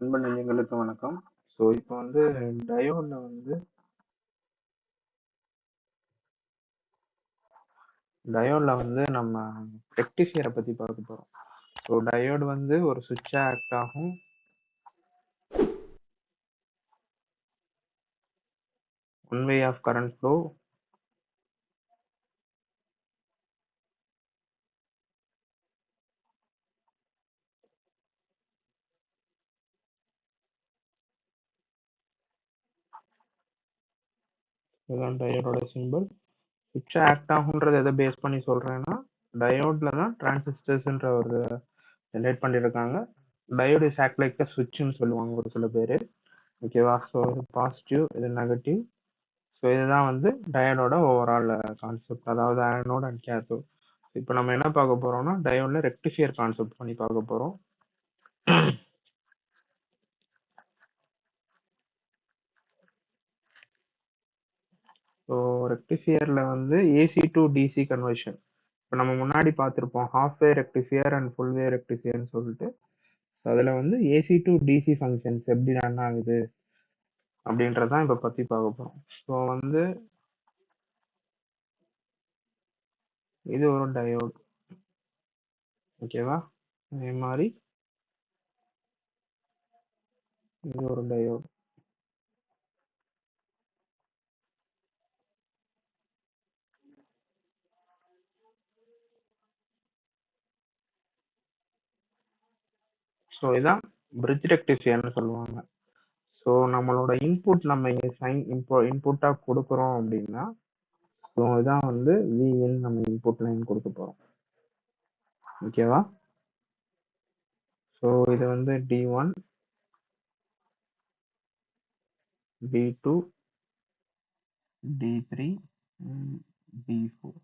அன்பு நெஞ்சங்களுக்கு வணக்கம். ஸோ இப்போ வந்து டயோட்ல வந்து டயோடில் வந்து நம்ம ரெக்டிஃபையரை பற்றி பார்க்க போகிறோம் ஸோ டயோடு வந்து ஒரு சுவிட்சாக ஆக்ட் ஆகும். One way of current flow இதுதான் டயோடோட சிம்பிள் சுவிட்சா ஆக்ட் ஆகுன்றது எதை பேஸ் பண்ணி சொல்கிறேன்னா டயோட்ல தான் டிரான்சிஸ்டர்ஸ்ன்ற ஒரு ஜென்ரேட் பண்ணியிருக்காங்க டயோடு இஸ் ஆக்ட் லைக் சுவிட்சுன்னு சொல்லுவாங்க ஒரு சில பேர். ஓகேவா ஸோ இது பாசிட்டிவ் இது நெகட்டிவ் ஸோ இதுதான் வந்து டயோடோட ஓவரால் கான்செப்ட் அதாவது ஆனோட் அண்ட் கேத்தோட் இப்போ நம்ம என்ன பார்க்க போகிறோம்னா டயோடில் ரெக்டிஃபியர் கான்செப்ட் பண்ணி பார்க்க போகிறோம் ஸோ ரெக்டிஃபையர்ல வந்து ஏசி டு டிசி கன்வர்ஷன் இப்போ நம்ம முன்னாடி பார்த்துருப்போம் half way rectifier and full way ரெக்டிஃபையர்னு சொல்லிட்டு. அதில் வந்து ஏசி டு டிசி ஃபங்க்ஷன்ஸ் எப்படி ரன் ஆகுது அப்படின்றதான் இப்போ பற்றி பார்க்க போகிறோம் ஸோ வந்து இது ஒரு டயோட் ஓகேவா அதே மாதிரி இது ஒரு டயோட் ஸோ இதான் பிரிட்ஜ் ரெக்டிஃபையர்னு சொல்லுவாங்க. ஸோ நம்மளோட இன்புட் நம்ம இங்கே சைன் இன்போ இன்புட்டாக கொடுக்குறோம் அப்படின்னா ஸோ இதான் வந்து விஎன் நம்ம இன்புட் லைன் கொடுக்க போகிறோம் ஓகேவா ஸோ இது வந்து D one D two D three D four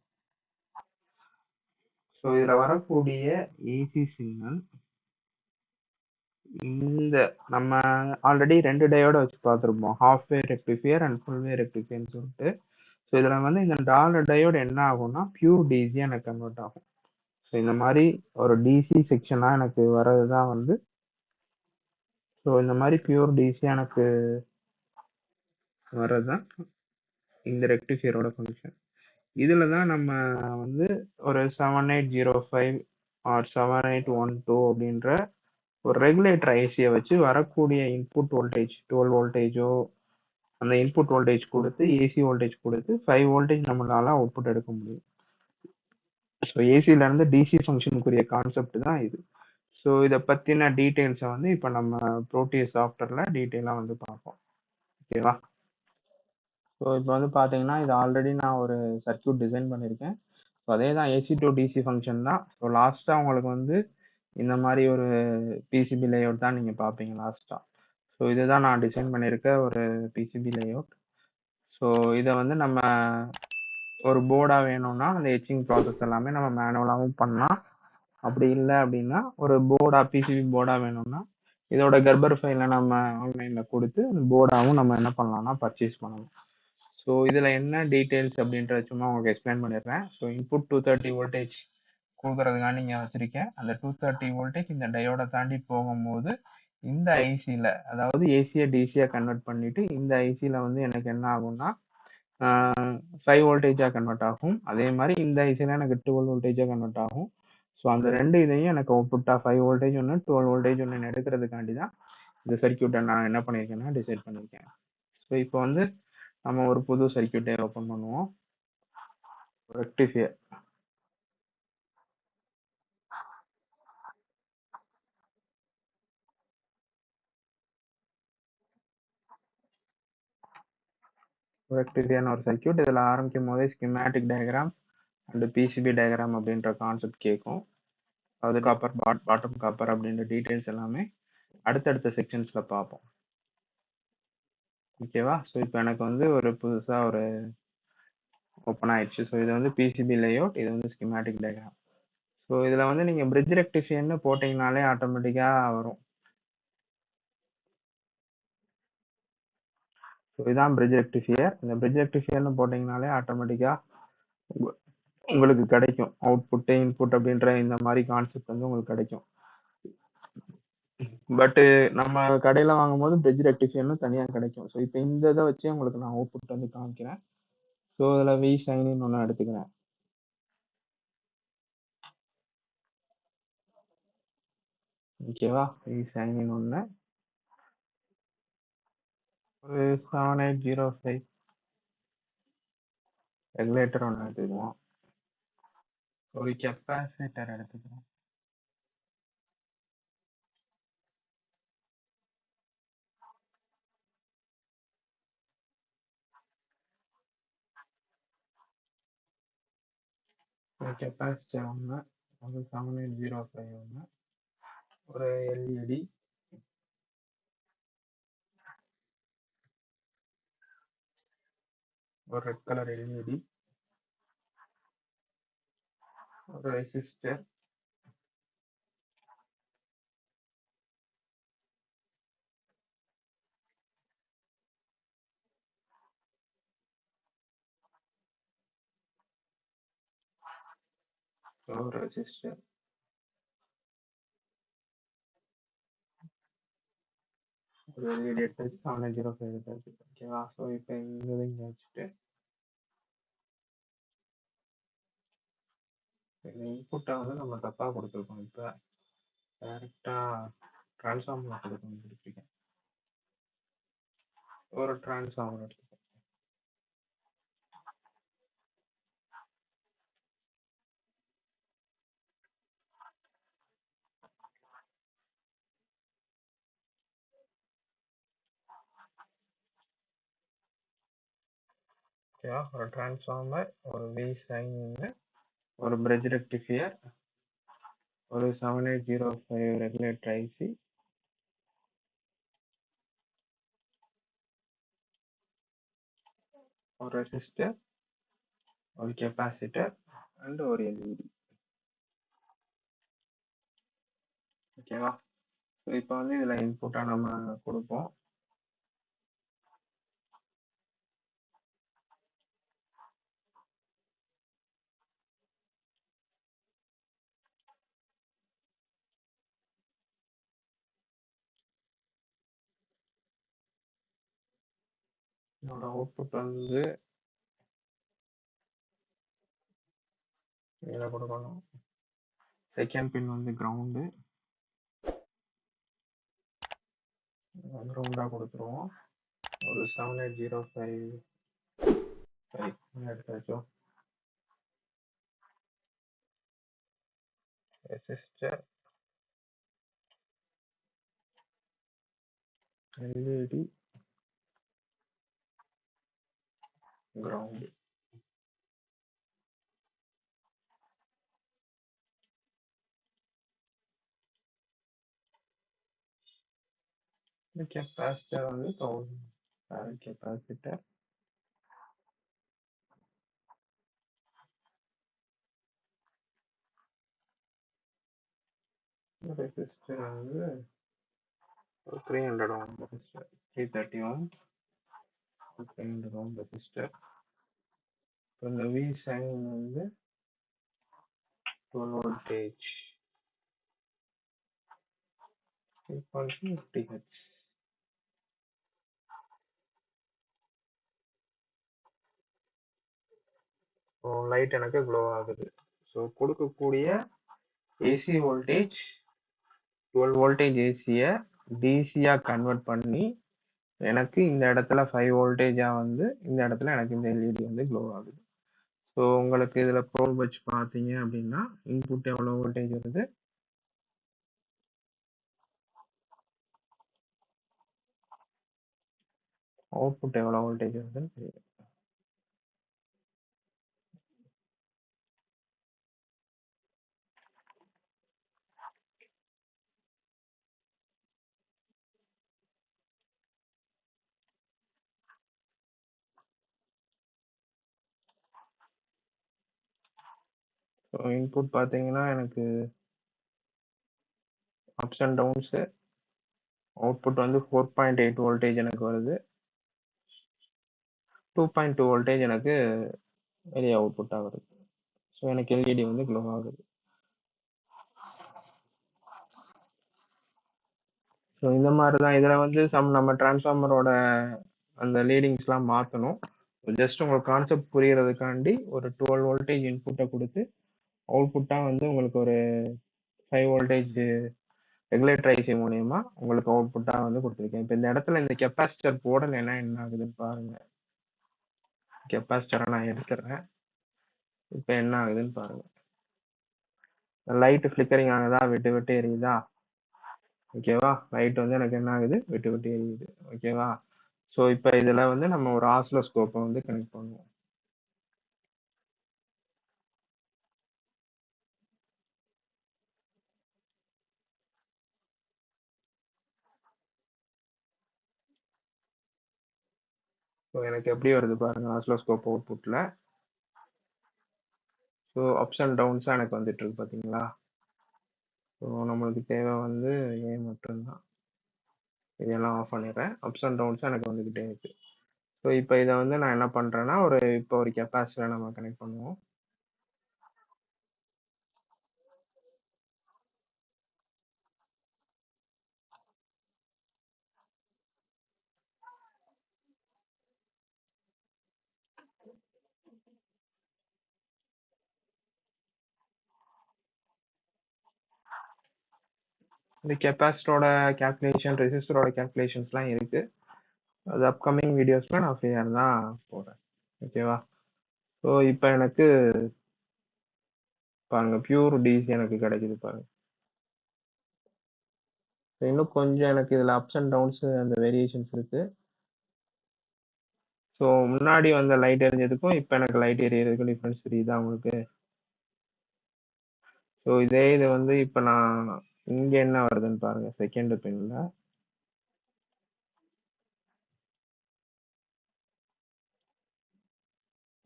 so இதில் வரக்கூடிய ஏசி சிக்னல் இந்த நம்ம ஆல்ரெடி ரெண்டு டயோட வச்சு பார்த்துருப்போம். Half way rectifier and full way ரெக்டிஃபியர்னு சொல்லிட்டு. ஸோ இதில் வந்து இந்த டாலர் டயோடு என்ன ஆகும்னா பியூர் டிசியாக எனக்கு கன்வெர்ட் ஆகும். ஸோ இந்த மாதிரி ஒரு டிசி செக்ஷனாக எனக்கு வர்றது தான் வந்து ஸோ இந்த மாதிரி பியூர் டிசி எனக்கு வர்றது தான் இந்த ரெக்டிஃபியரோட ஃபங்க்ஷன் இதில் தான் நம்ம வந்து ஒரு seven eight zero five or seven eight one two அப்படின்ற ஒரு ரெகுலேட்டர் ஐசியை வச்சு வரக்கூடிய இன்புட் வோல்டேஜ் டுவெல் வோல்டேஜோ அந்த இன்புட் வோல்டேஜ் கொடுத்து ஏசி வோல்டேஜ் கொடுத்து ஃபைவ் வோல்டேஜ் நம்மளால அவுட்புட் எடுக்க முடியும். ஸோ ஏசியிலேருந்து டிசி ஃபங்க்ஷனுக்குரிய கான்செப்ட் தான் இது. ஸோ இதை பற்றின டீட்டெயில்ஸை வந்து இப்போ நம்ம ப்ரோட்டியஸ் சாஃப்ட்வேரில் டீட்டெயிலாக வந்து பார்ப்போம். ஓகேவா ஸோ இப்போ வந்து பார்த்தீங்கன்னா இது ஆல்ரெடி நான் ஒரு சர்க்கியூட் டிசைன் பண்ணியிருக்கேன் ஸோ அதே தான் ஏசி டு டிசி ஃபங்க்ஷன் தான். ஸோ லாஸ்ட்டாக உங்களுக்கு வந்து இந்த மாதிரி ஒரு பிசிபி லேஅவுட் தான் நீங்கள் பார்ப்பீங்க லாஸ்ட்டாக ஸோ இதுதான் நான் டிசைன் பண்ணியிருக்க ஒரு பிசிபி லேஅவுட் ஸோ இதை வந்து நம்ம ஒரு போர்டாக வேணும்னா அந்த எச்சிங் ப்ராசஸ் எல்லாமே நம்ம மேனுவலாகவும் பண்ணலாம். அப்படி இல்லை அப்படின்னா ஒரு போர்டாக பிசிபி போர்டாக வேணும்னா இதோட கர்ப்பர் ஃபைலை நம்ம ஆன்லைனில் கொடுத்து அந்த போர்டாகவும் நம்ம என்ன பண்ணலாம்னா பர்ச்சேஸ் பண்ணலாம். ஸோ இதில் என்ன டீட்டெயில்ஸ் அப்படின்றத சும்மா உங்களுக்கு எக்ஸ்பிளைன் பண்ணிடுறேன். So input two thirty voltage கொடுக்கறதுக்காண்டி இங்கே வச்சுருக்கேன். அந்த டூ தேர்ட்டி வோல்டேஜ் இந்த டையோட தாண்டி போகும்போது இந்த ஐசியில் அதாவது ஏசியை டிசியாக கன்வெர்ட் பண்ணிவிட்டு இந்த ஐசியில் வந்து எனக்கு என்ன ஆகும்னா ஃபைவ் வோல்டேஜாக கன்வெர்ட் ஆகும். அதே மாதிரி இந்த ஐசியில் எனக்கு டுவெல் வோல்டேஜாக கன்வெர்ட் ஆகும். ஸோ அந்த ரெண்டு இதையும் எனக்கு அவுட்புட்டாக ஃபைவ் வோல்டேஜ் ஒன்று டுவெல் வோல்டேஜ் ஒன்று எடுக்கிறதுக்காண்டி தான் இந்த சர்க்கியூட்டை நான் என்ன பண்ணியிருக்கேன்னா டிசைட் பண்ணியிருக்கேன். ஸோ இப்போ வந்து நம்ம ஒரு புது சர்க்கியூட்டை ஓப்பன் பண்ணுவோம். ரெக்டிஃபியர் ரெக்டிஃபையர்னு ஒரு சர்க்கியூட் இதில் ஆரம்பிக்கும் போதே schematic diagram and PCB diagram அப்படின்ற கான்செப்ட் கேட்கும். அது காப்பர் பாட் பாட்டம் காப்பர் அப்படின்ற டீட்டெயில்ஸ் எல்லாமே அடுத்தடுத்த செக்ஷன்ஸில் பார்ப்போம். ஓகேவா ஸோ இப்போ எனக்கு வந்து ஒரு புதுசாக ஒரு ஓப்பன் ஆயிடுச்சு. ஸோ இது வந்து பிசிபி லேஅவுட் இது வந்து ஸ்கிமேட்டிக் டயக்ராம் ஸோ இதில் வந்து நீங்கள் பிரிட்ஜ் ரெக்டிஃபியன்னு போட்டிங்கனாலே ஆட்டோமேட்டிக்காக வரும். ஸோ இதான் பிரிட்ஜ் ரெக்டிஃபியர் இந்த பிரிட்ஜ் ரெக்டிஃபியர்னு போட்டிங்கனாலே ஆட்டோமேட்டிக்காக உங்களுக்கு கிடைக்கும். அவுட்புட்டு இன்புட் அப்படின்ற இந்த மாதிரி கான்செப்ட் வந்து உங்களுக்கு கிடைக்கும். பட்டு நம்ம கடையில் வாங்கும்போது பிரிட்ஜ் ரெக்டிஃபியர்னு தனியாக கிடைக்கும். ஸோ இப்போ இந்த இதை வச்சு உங்களுக்கு நான் அவுட்புட் வந்து காமிக்கிறேன். ஸோ இதில் வி சைனின்னு ஒன்று எடுத்துக்கிறேன். ஓகேவா வி? சைனின் ஒன்று ஒரு seven eight zero five regulator ஒன்று எடுத்துக்குவோம். ஒரு கெப்பாசிட்டர் எடுத்துக்கிறோம் ஒரு கெப்பாசிட்டர் ஒன்று ஒரு செவன் எயிட் ஜீரோ ஃபைவ் ஒன்று ஒரு எல்இடி ஒரு ரெட் கலர் எல்இடி ஒரு ரெசிஸ்டர் ஒரு ரெசிஸ்டர் ஒரு எல்இடி எடுத்து செவன் ஜீரோ ஃபைவ் எடுத்து ஓகேவா ஸோ இப்போ இந்த இங்கே வச்சுட்டு இந்த இன்புட்டை வந்து நம்ம தப்பாக கொடுத்துருக்கோம் இப்போ டேரெக்டாக ட்ரான்ஸ்ஃபார்மர் கொடுக்கணும். கொடுத்துருக்கேன் ஒரு ட்ரான்ஸ்ஃபார்மர் எடுத்துக்கோங்க ஓகேவா? ஒரு ட்ரான்ஸ்ஃபார்மர் ஒரு வி சைன் ஒரு பிரிட்ஜ் ரெக்டிஃபியர் ஒரு seven eight zero five regulator IC ஒரு ரெசிஸ்டர் ஒரு கெப்பாசிட்டர் அண்ட் ஒரு எல்இடி ஓகேவா? ஸோ இப்போ வந்து இதில் இன்புட்டாக நம்ம கொடுப்போம். என்னோட அவுட்புட் வந்து இதில் கொடுக்கணும் செகண்ட் பின் வந்து கிரவுண்டு கிரவுண்டாக கொடுத்துருவோம். ஒரு seven eight zero five five எடுத்தாச்சும் resistor LED ground. The capacitor on the thousand uh, capacitor the resistor on the 300 ohm resistor. 330 ohm 300 ohm resistor. இப்போ இந்த வி சைன் வந்து twelve voltage fifty H light எனக்கு glow ஆகுது. So கொடுக்கக்கூடிய AC voltage twelve voltage ஏசியை டிசியாக convert பண்ணி எனக்கு இந்த இடத்துல ஃபைவ் வோல்டேஜாக வந்து இந்த இடத்துல எனக்கு இந்த எல்இடி வந்து க்ளோ ஆகுது. ஸோ உங்களுக்கு இதில் ப்ரோப் வச்சு பார்த்தீங்க அப்படின்னா இன்புட் எவ்வளோ வோல்டேஜ் வருது? அவுட்புட் எவ்வளோ வோல்டேஜ் வருதுன்னு தெரியும். ஸோ இன்புட் பார்த்தீங்கன்னா எனக்கு அப்ஸ் அண்ட் டவுன்ஸு அவுட்புட் வந்து ஃபோர் பாயிண்ட் எயிட் வோல்டேஜ் எனக்கு வருது. டூ பாயிண்ட் டூ வோல்டேஜ் எனக்கு வெளியே அவுட்புட் ஆகுது ஸோ எனக்கு எல்இடி வந்து க்ளோ ஆகுது. ஸோ இந்த மாதிரி தான் இதில் வந்து சம் நம்ம டிரான்ஸ்ஃபார்மரோட அந்த லீடிங்ஸ்லாம் மாற்றணும் ஜஸ்ட் உங்களுக்கு கான்செப்ட் புரியறதுக்காண்டி ஒரு டுவெல் வோல்டேஜ் இன்புட்டை கொடுத்து அவுட்புட்டாக வந்து உங்களுக்கு ஒரு ஃபைவ் வோல்டேஜ் ரெகுலேட்டர் ஐசி மூலயமா உங்களுக்கு அவுட்புட்டாக வந்து கொடுத்துருக்கேன். இப்போ இந்த இடத்துல இந்த கெப்பாசிட்டர் போடலைன்னா என்ன ஆகுதுன்னு பாருங்க. கெப்பாசிட்டரை நான் எடுத்துடுறேன் இப்போ என்ன ஆகுதுன்னு பாருங்க. லைட்டு ஃப்ளிக்கரிங் ஆகுதா விட்டு விட்டு எரியுதா? ஓகேவா லைட் வந்து எனக்கு என்ன ஆகுது? விட்டு விட்டு எரியுது. ஓகேவா ஸோ இப்போ இதில் வந்து நம்ம ஒரு ஆஸ்லோஸ்கோப்பை வந்து கனெக்ட் பண்ணுவோம். ஸோ எனக்கு எப்படி வருது பாருங்கள் ஆஸ்லோஸ்கோப் அவுட்புட்டில் ஸோ அப்ஸ் அண்ட் டவுன்ஸாக எனக்கு வந்துட்டுருக்கு பார்த்தீங்களா ஸோ நம்மளுக்கு தேவை வந்து ஏ மட்டும்தான். இதெல்லாம் ஆஃப் பண்ணிடுறேன். அப்ஸ் அண்ட் டவுன்ஸாக எனக்கு வந்துக்கிட்டே இருக்குது ஸோ இப்போ இதை வந்து நான் என்ன பண்ணுறேன்னா ஒரு இப்போ ஒரு கெப்பாசிட்டரை நம்ம கனெக்ட் பண்ணுவோம். இந்த கெப்பாசிட்டரோட கேல்குலேஷன் ரெசிஸ்டரோட கேல்குலேஷன்ஸ்லாம் இருக்கு. அது அப்கமிங் வீடியோஸ்ல நான் ஃப்ரீயாக இருந்தால் போடுறேன். ஓகேவா ஸோ இப்போ எனக்கு பாருங்க பியூர் டிசி எனக்கு கிடைக்குது பாருங்க. இன்னும் கொஞ்சம் எனக்கு இதில் அப்ஸ் அண்ட் டவுன்ஸ் அந்த வேரியேஷன்ஸ் இருக்கு. ஸோ முன்னாடி வந்த லைட் எரிஞ்சதுக்கும் இப்போ எனக்கு லைட் எரியறதுக்கும் டிஃப்ரென்ஸ் தெரியுதா உங்களுக்கு? ஸோ இதே இது வந்து இப்போ நான் இங்க என்ன வருதுன்னு பாருங்க செகண்ட் பின்ல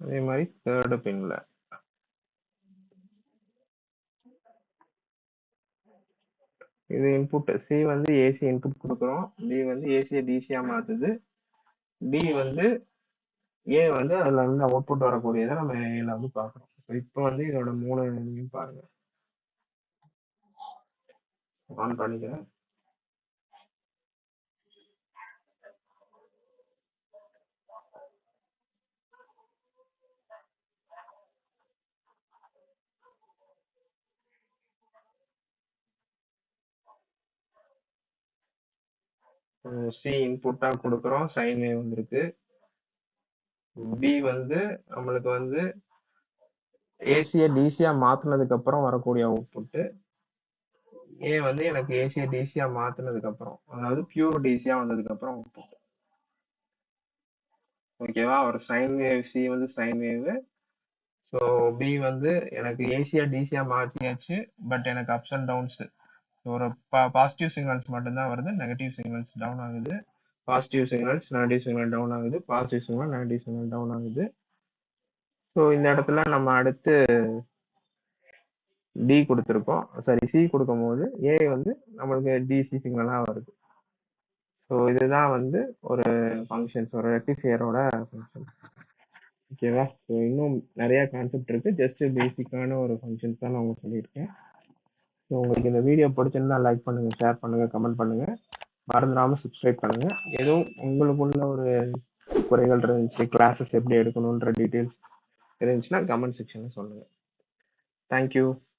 அதே மாதிரி தேர்டு பின்ல இது இன்புட் சி வந்து ஏசி இன்புட் கொடுக்குறோம். டி வந்து ஏசியை டிசியா மாத்துது. டி வந்து ஏ வந்து அதுல இருந்து அவுட்புட் வரக்கூடியதை நம்ம ஏல வந்து பாக்குறோம் இப்போ வந்து இதோட மூணு பாருங்க. ஆன் பண்ணிக்கிறேன். சி இன்புட்டா கொடுக்குறோம். சைன் வேவ் வந்திருக்கு. பி வந்து நம்மளுக்கு வந்து ஏசியை டிசியாக மாத்துனதுக்கு அப்புறம் வரக்கூடிய அவுட்புட்டு ஏ வந்து எனக்கு ஏசியை டிசியா மாத்தினதுக்கு அப்புறம் அதாவது பியூர் டிசியா வந்ததுக்கு அப்புறம் ஓகேவா ஒரு சைன் வேவ் சி வந்து சைன் வேவ் ஸோ பி வந்து எனக்கு ஏசியா டிசியா மாற்றியாச்சு பட் எனக்கு அப்ஸ் அண்ட் டவுன்ஸ் ஒரு பாசிட்டிவ் சிக்னல்ஸ் மட்டும்தான் வருது நெகட்டிவ் சிக்னல்ஸ் டவுன் ஆகுது. Positive signals negative signal down ஆகுது. Positive signal negative signal down ஆகுது. ஸோ இந்த இடத்துல நம்ம அடுத்து டி கொடுத்துருக்கோம். சாரி சி கொடுக்கும் போது ஏ வந்து நம்மளுக்கு டிசி சிக்னலாக வருது. ஸோ இதுதான் வந்து ஒரு ஃபங்க்ஷன்ஸ் ஒரு ரெக்டிஃபையரோட ஃபங்க்ஷன்ஸ் ஓகேவா ஸோ இன்னும் நிறையா கான்செப்ட் இருக்குது ஜஸ்ட் பேசிக்கான ஒரு ஃபங்க்ஷன்ஸ் தான் நான் உங்களுக்கு சொல்லியிருக்கேன். ஸோ உங்களுக்கு இந்த வீடியோ பிடிச்சிருந்தா லைக் பண்ணுங்கள் ஷேர் பண்ணுங்கள் கமெண்ட் பண்ணுங்கள் மறந்துடாமல் சப்ஸ்கிரைப் பண்ணுங்கள் எதுவும் உங்களுக்குள்ள ஒரு குறைகள் இருந்துச்சு கிளாஸஸ் எப்படி எடுக்கணுன்ற டீட்டெயில்ஸ் இருந்துச்சுன்னா கமெண்ட் செக்ஷனில் சொல்லுங்கள் தேங்க்யூ